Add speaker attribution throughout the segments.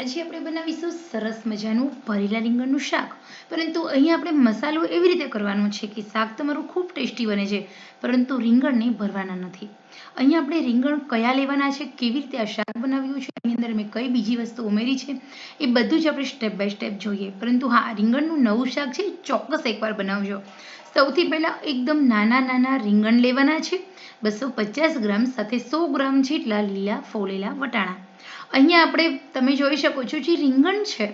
Speaker 1: આજે આપણે બનાવીશું સરસ મજાનું ભરેલા રીંગણનું શાક. પરંતુ અહીં આપણે મસાલો એવી રીતે કરવાનો છે કે શાક તમારું ખૂબ ટેસ્ટી બને છે, પરંતુ રીંગણને ભરવાના નથી. અહીં આપણે રીંગણ કયા લેવાના છે, કેવી રીતે આ શાક બનાવ્યું છે, એની અંદર મેં કઈ બીજી વસ્તુ ઉમેરી છે, એ બધું જ આપણે સ્ટેપ બાય સ્ટેપ જોઈએ. પરંતુ હા, રીંગણનું નવું શાક છે, ચોક્કસ એકવાર બનાવજો. સૌથી પહેલાં એકદમ નાના નાના રીંગણ લેવાના છે. બસો પચાસ ગ્રામ સાથે સો ગ્રામ જેટલા લીલા ફોલેલા વટાણા. અહીંયા આપણે તમે જોઈ શકો છો જે રીંગણ છે,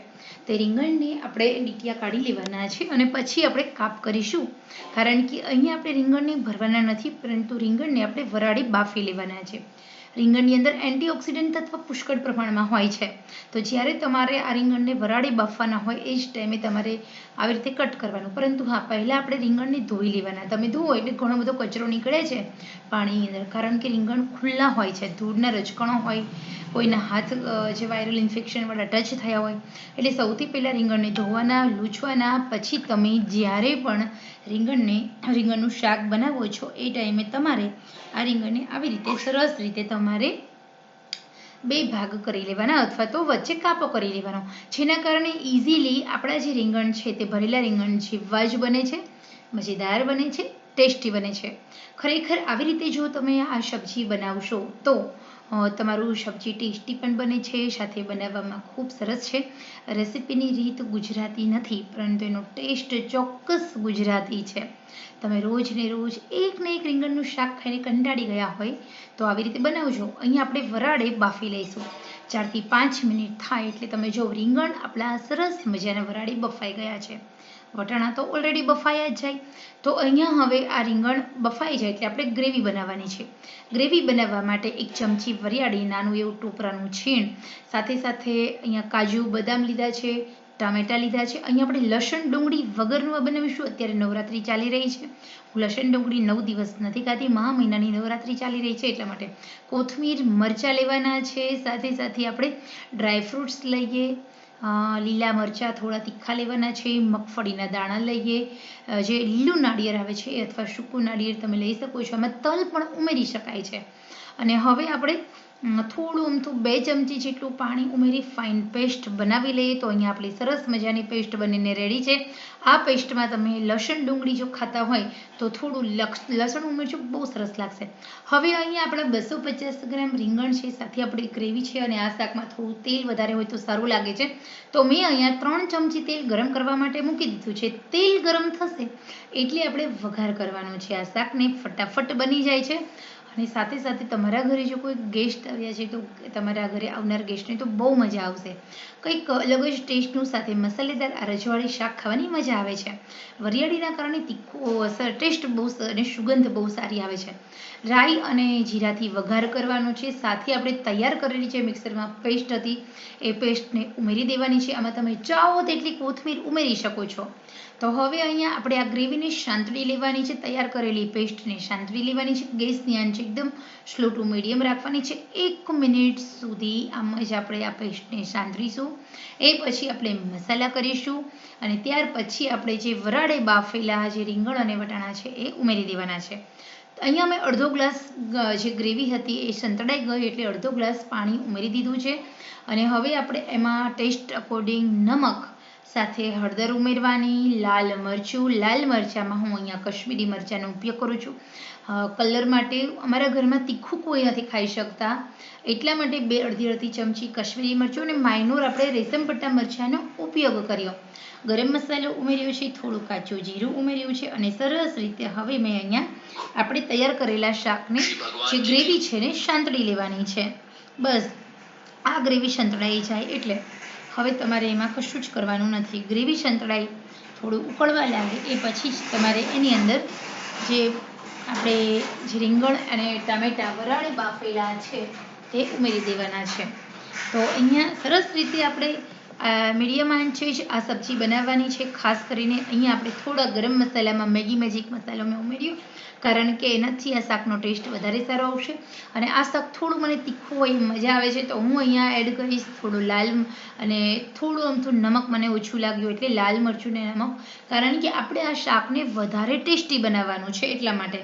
Speaker 1: તે રીંગણને આપણે ડીટિયા કાઢી લેવાના છે અને પછી આપણે કાપ કરીશું. કારણ કે અહીંયા આપણે રીંગણને ભરવાના નથી, પરંતુ રીંગણને આપણે વરાળી બાફી લેવાના છે. રીંગણની અંદર એન્ટીઓક્સિડન્ટ તત્વ પુષ્કળ પ્રમાણમાં હોય છે. તો જ્યારે તમારે આ રીંગણને વરાળે બાફવાના હોય, એ જ ટાઈમે તમારે આવી રીતે કટ કરવાનું. પરંતુ હા, પહેલાં આપણે રીંગણને ધોઈ લેવાના. તમે ધોવો એટલે ઘણો બધો કચરો નીકળે છે પાણીની અંદર. કારણ કે રીંગણ ખુલ્લા હોય છે, ધૂળના રજકણો હોય કોઈના હાથ જે વાયરલ ઇન્ફેક્શનવાળા ટચ થયા હોય, એટલે સૌથી પહેલાં રીંગણને ધોવાના, લૂછવાના, પછી તમે જ્યારે પણ રીંગણને, રીંગણનું શાક બનાવો છો, એ ટાઈમે તમારે આ રીંગણને આવી રીતે, સરસ રીતે તમારે બે ભાગ કરી લેવાના અથવા તો વચ્ચે કાપો કરી લેવાનો. જેના કારણે ઇઝીલી આપણા જે રીંગણ છે તે ભરેલા રીંગણ જીવવા જ બને છે, મજેદાર બને છે ટેસ્ટી બને છે. ખરેખર આવી રીતે જો તમે આ સબ્જી બનાવશો તો તમારું સબ્જી ટેસ્ટી પણ બને છે, સાથે બનાવવામાં ખૂબ સરસ છે. રેસીપીની રીત ગુજરાતી નથી, પરંતુ એનો ટેસ્ટ ચોક્કસ ગુજરાતી છે. તમે રોજ ને રોજ એક ને એક રીંગણનું શાક ખાઈને કંટાળી ગયા હોય, તો આવી રીતે બનાવજો. અહીં આપણે વરાળે બાફી લઈશું. ચારથી પાંચ મિનિટ થાય એટલે તમે જો રીંગણ આપણા સરસ મજાના વરાળે બફાઈ ગયા છે. વટાણા તો ઓલરેડી બફાયા જ જાય. તો અહીંયા હવે આ રીંગણ બફાઈ જાય એટલે આપણે ગ્રેવી બનાવવાની છે. ગ્રેવી બનાવવા માટે એક ચમચી વરિયાળી નાનું એવું ટોપરાનું છીણ, સાથે સાથે અહીંયા કાજુ, બદામ લીધા છે, ટામેટા લીધા છે. અહીંયા આપણે લસણ ડુંગળી વગરનું બનાવીશું. અત્યારે નવરાત્રિ ચાલી રહી છે. હું લસણ ડુંગળી નવ દિવસ નથી ખાતી મહા મહિનાની નવરાત્રિ ચાલી રહી છે એટલા માટે. કોથમીર મરચાં લેવાના છે. સાથે સાથે આપણે ડ્રાયફ્રૂટ્સ લઈએ. લીલા મરચાં થોડા તીખા લેવાના છે, મગફળીના દાણા લઈએ. જે લીલું નાળિયેર આવે છે અથવા સૂકું નાળિયેર તમે લઈ શકો છો. આમાં તલ પણ ઉમેરી શકાય છે. અને હવે આપણે થોડું અમથું બે ચમચી જેટલું પાણી ઉમેરી ફાઇન પેસ્ટ બનાવી લઈએ તો અહીંયા આપણી સરસ મજાની પેસ્ટ બનીને રેડી છે. આ પેસ્ટમાં તમે લસણ ડુંગળી જો ખાતા હોય તો થોડું લસણ ઉમેરજો, બહુ સરસ લાગશે. હવે અહીંયા આપણા બસો પચાસ ગ્રામ રીંગણ છે, સાથે આપણી ગ્રેવી છે અને આ શાકમાં થોડું તેલ વધારે હોય તો સારું લાગે છે. તો મેં અહીંયા ત્રણ ચમચી તેલ ગરમ કરવા માટે મૂકી દીધું છે. તેલ ગરમ થશે એટલે આપણે વઘાર કરવાનો છે આ શાકને. ફટાફટ બની જાય છે. અને સાથે સાથે તમારા ઘરે જો કોઈ ગેસ્ટ આવ્યા છે, તો તમારા ઘરે આવનાર ગેસ્ટને તો બહુ મજા આવશે. કંઈક અલગ જ ટેસ્ટનું સાથે મસાલેદાર આ રજવાડી શાક ખાવાની મજા આવે છે. વરિયાળીના કારણે તીખું ટેસ્ટ બહુ અને સુગંધ બહુ સારી આવે છે. રાઈ અને જીરાથી વઘાર કરવાનો છે. સાથે આપણે તૈયાર કરેલી છે મિક્સરમાં પેસ્ટ હતી, એ પેસ્ટને ઉમેરી દેવાની છે. આમાં તમે ચાહો તેટલી કોથમીર ઉમેરી શકો છો. તો હવે અહીંયા આપણે આ ગ્રેવીને શાંતળી લેવાની છે. તૈયાર કરેલી પેસ્ટને સાંતળી લેવાની છે. ગેસની આંચ એકદમ સ્લો ટુ મીડિયમ રાખવાની છે. એક મિનિટ સુધી આમ જ આપણે આ પેસ્ટને સાંતરીશું એ પછી આપણે મસાલા કરીશું અને ત્યાર પછી આપણે જે વરાળે બાફેલા જે રીંગણ અને વટાણા છે એ ઉમેરી દેવાના છે. અહીંયા મેં અડધો ગ્લાસ જે ગ્રેવી હતી એ સંતળાઈ ગઈ એટલે અડધો ગ્લાસ પાણી ઉમેરી દીધું છે. અને હવે આપણે એમાં ટેસ્ટ અકોર્ડિંગ નમક સાથે હળદર ઉમેરવાની લાલ મરચું લાલ મરચાંમાં હું અહીંયા કશ્મીરી મરચાંનો ઉપયોગ કરું છું. કલર માટે અમારા ઘરમાં તીખું કોઈ નથી ખાઈ શકતા. એટલા માટે બે અડધી અડધી ચમચી કશ્મીરી મરચું અને માઇનોર આપણે રેશમ પટ્ટા મરચાંનો ઉપયોગ કર્યો. ગરમ મસાલો ઉમેર્યો છે થોડું કાચું જીરું ઉમેર્યું છે અને સરસ રીતે હવે મેં અહીંયા આપણે તૈયાર કરેલા શાકને જે ગ્રેવી છે ને શાંતળી લેવાની છે. બસ આ ગ્રેવી સંતળાઈ જાય એટલે હવે તમારે એમાં કશું જ કરવાનું નથી. ગ્રેવી સંતળાઈ થોડું ઉકળવા લાગે એ પછી જ તમારે એની અંદર જે આપણે જે રીંગણ અને ટામેટાં વરાળે બાફેલા છે તે ઉમેરી દેવાના છે. તો અહીંયા સરસ રીતે આપણે મીડિયમ આંચે જ આ સબ્જી બનાવવાની છે. ખાસ કરીને અહીંયા આપણે થોડા ગરમ મસાલામાં મેગી મેજિક મસાલો મેં ઉમેર્યો. કારણ કે એનાથી આ શાકનો ટેસ્ટ વધારે સારો આવશે. અને આ શાક થોડું મને તીખું હોય મજા આવે છે, તો હું અહીંયા એડ કરીશ થોડું લાલ અને થોડું અમથું નમક મને ઓછું લાગ્યું એટલે લાલ મરચું ને નમક. કારણ કે આપણે આ શાકને વધારે ટેસ્ટી બનાવવાનું છે એટલા માટે.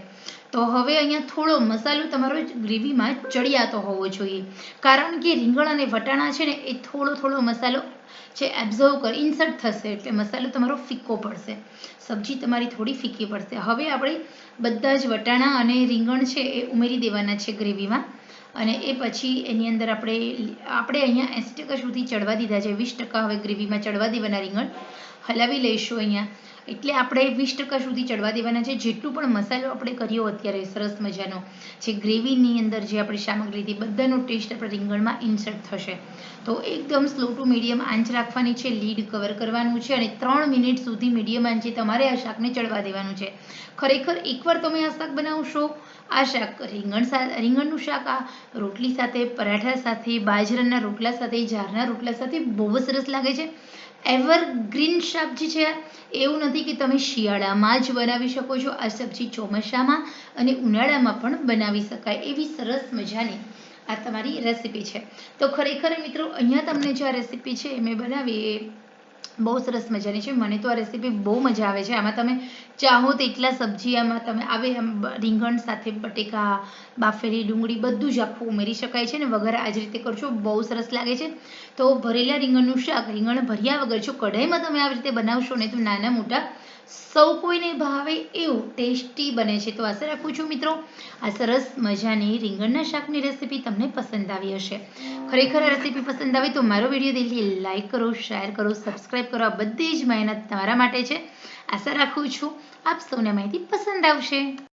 Speaker 1: તો હવે અહીંયા થોડો મસાલો તમારો ગ્રેવીમાં ચડિયાતો હોવો જોઈએ. કારણ કે રીંગણ અને વટાણા છે ને, એ થોડો થોડો મસાલો છે એબ્ઝર્વ કર ઇન્સર્ટ થશે એટલે મસાલો તમારો ફીકો પડશે. સબ્જી તમારી થોડી ફીકી પડશે. હવે આપણે બધા જ વટાણા અને રીંગણ છે એ ઉમેરી દેવાના છે ગ્રેવીમાં. અને એ પછી એની અંદર આપણે આપણે અહીંયા એંસી ટકા સુધી ચડવા દીધા છે. વીસ ટકા હવે ગ્રેવીમાં ચડવા દેવાના રીંગણ. હલાવી લઈશું અહીંયા. એટલે આપણે વીસ ટકા સુધી ચડવા દેવાના છે. જેટલું પણ મસાલો આપણે કર્યો અત્યારે સરસ મજાનો, જે ગ્રેવીની અંદર જે આપણી સામગ્રી હતી, બધાનો ટેસ્ટ આપણે રીંગણમાં ઇન્સર્ટ થશે. તો એકદમ સ્લો ટુ મીડિયમ આંચ રાખવાની છે લીડ કવર કરવાનું છે અને ત્રણ મિનિટ સુધી મીડિયમ આંચે તમારે આ શાકને ચડવા દેવાનું છે. ખરેખર એકવાર તમે આ શાક બનાવશો, આ શાક રીંગણ રીંગણનું શાક, આ રોટલી સાથે, પરાઠા સાથે, બાજરાના રોટલા સાથે જારના રોટલા સાથે બહુ જ સરસ લાગે છે. એવર ગ્રીન શાક છે. એવું નથી કે તમે શિયાળામાં જ બનાવી શકો છો. આ સબ્જી ચોમાસામાં અને ઉનાળામાં પણ બનાવી શકાય. એવી સરસ મજાની આ તમારી રેસીપી છે. તો ખરેખર મિત્રો, અહીંયા તમને જે આ રેસીપી છે મેં બનાવી એ બહુ સરસ મજાની છે. મને તો આ રેસીપી બહુ મજા આવે છે. આમાં તમે ચાહો તો એટલા સબ્જી, આમાં તમે આવે, આમ રીંગણ સાથે બટેકા, બાફેલી, ડુંગળી બધું જ આખું ઉમેરી શકાય છે ને વગર આ જ રીતે કરશો, બહુ સરસ લાગે છે. તો ભરેલા રીંગણનું શાક, રીંગણ ભર્યા વગર જો કઢાઈમાં તમે આવી રીતે બનાવશો ને તો નાના મોટા સૌ કોઈને ભાવે એવું ટેસ્ટી બને છે. તો આશા રાખું છું મિત્રો, આ સરસ મજાની રીંગણના શાકની રેસીપી તમને પસંદ આવી હશે. ખરેખર આ રેસીપી પસંદ આવી તો મારો વીડિયો દિલથી લાઈક કરો, શેર કરો સબસ્ક્રાઈબ કરો, આ બધી જ મહેનત તમારા માટે છે. આશા રાખું છું આપ સૌને માહિતી પસંદ આવશે.